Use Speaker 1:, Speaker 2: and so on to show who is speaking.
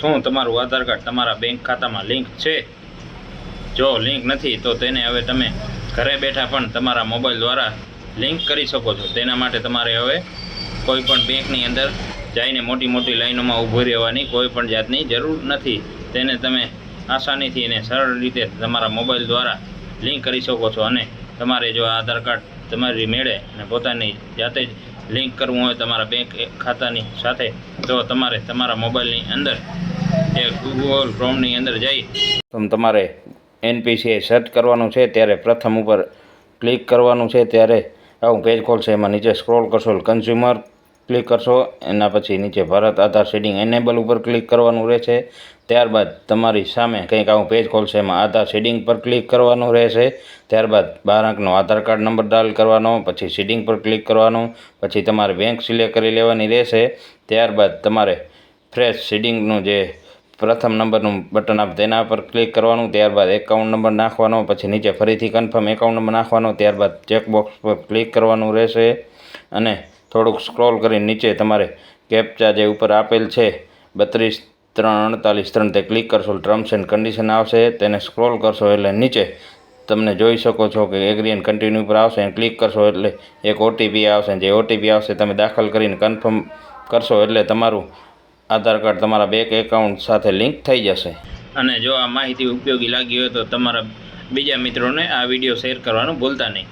Speaker 1: શું તમારું આધાર કાર્ડ તમારા બેંક ખાતામાં લિંક છે? જો લિંક નથી, તો તેને હવે તમે ઘરે બેઠા પણ તમારા મોબાઈલ દ્વારા લિંક કરી શકો છો. તેના માટે તમારે હવે કોઈ પણ બેંકની અંદર જઈને મોટી મોટી લાઈનોમાં ઊભું રહેવાની કોઈ પણ જાતની જરૂર નથી. તેને તમે આસાનીથી અને સરળ રીતે તમારા મોબાઈલ દ્વારા લિંક કરી શકો છો અને તમારે જો આધાર કાર્ડ તમારી મેળે અને પોતાની જાતે જ લિંક કરવું હોય તમારા બેંક ખાતાની સાથે, તો તમારે તમારા મોબાઈલની અંદર એ ગૂગલ ક્રોમની અંદર જઈ તમારે એનપીસીએ સર્ચ કરવાનું છે, ત્યારે પ્રથમ ઉપર ક્લિક કરવાનું છે, ત્યારે આવું પેજ ખોલશે, એમાં નીચે સ્ક્રોલ કરશો કન્ઝ્યુમર ક્લિક કરશો, એના પછી નીચે ભારત આધાર શેડિંગ એનેબલ ઉપર ક્લિક કરવાનું રહેશે. ત્યારબાદ તમારી સામે કંઈક આવું પેજ ખોલશે, એમાં આધાર શેડિંગ પર ક્લિક કરવાનું રહેશે. ત્યારબાદ બાર અંકનો આધાર કાર્ડ નંબર ડાયલ કરવાનો, પછી શેડિંગ પર ક્લિક કરવાનું, પછી તમારે બેંક સિલેક્ટ કરી લેવાની રહેશે. ત્યારબાદ તમારે ફ્રેશ શેડિંગનું જે પ્રથમ નંબરનું બટન આપ તેના પર ક્લિક કરવાનું, ત્યારબાદ એકાઉન્ટ નંબર નાખવાનો, પછી નીચે ફરીથી કન્ફર્મ એકાઉન્ટ નંબર નાખવાનો, ત્યારબાદ ચેકબોક્સ પર ક્લિક કરવાનું રહેશે. અને થોડુંક સ્ક્રોલ કરીને નીચે તમારે કેપ્ચા જે ઉપર આપેલ છે, બત્રીસ, ત્રણ, અડતાલીસ, ત્રણ, તે ક્લિક કરશો ટર્મ્સ એન્ડ કન્ડિશન આવશે. તેને સ્ક્રોલ કરશો એટલે નીચે તમને જોઈ શકો છો કે એગ્રી એન્ડ કન્ટિન્યુ પર આવશે અને ક્લિક કરશો એટલે એક ઓટીપી આવશે. જે ઓટીપી આવશે તમે દાખલ કરીને કન્ફર્મ કરશો એટલે તમારું આધાર કાર્ડ તમારા બેંક એકાઉન્ટ સાથે લિંક થઈ જશે. અને જો આ માહિતી ઉપયોગી લાગી હોય તો તમારા બીજા મિત્રોને આ વીડિયો શેર કરવાનું ભૂલતા નહીં.